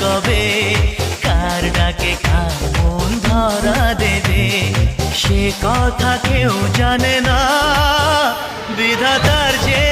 কবে? কার ডাকে কামন ধরা দেবে? সে কথা কেউ জানে না। বিধাতার যে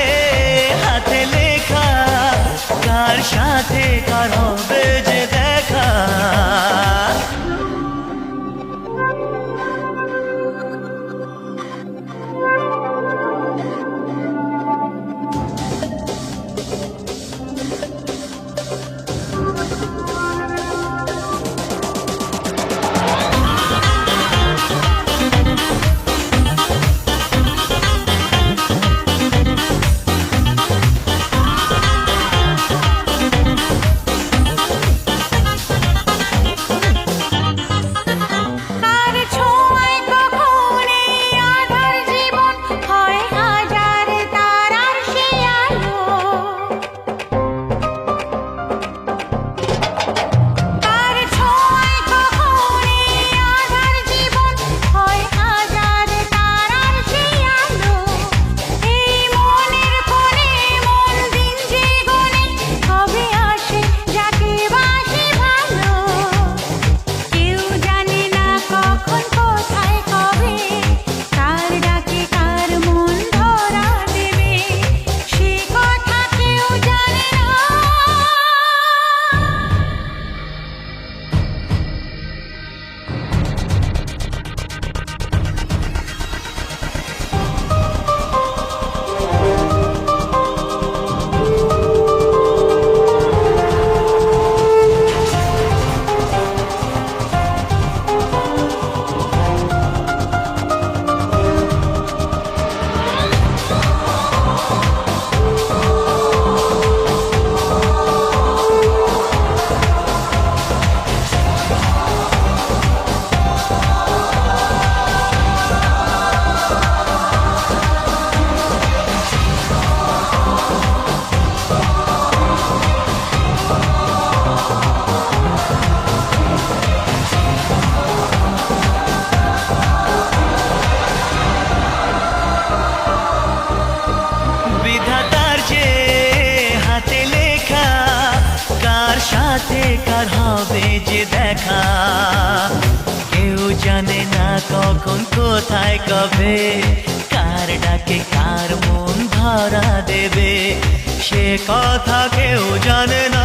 সাথে কার হবে যে দেখা? কেউ জানে না কখন, কোথায়, কবে? কার ডাকে কার মন ধরা দেবে? সে কথা কেউ জানে না।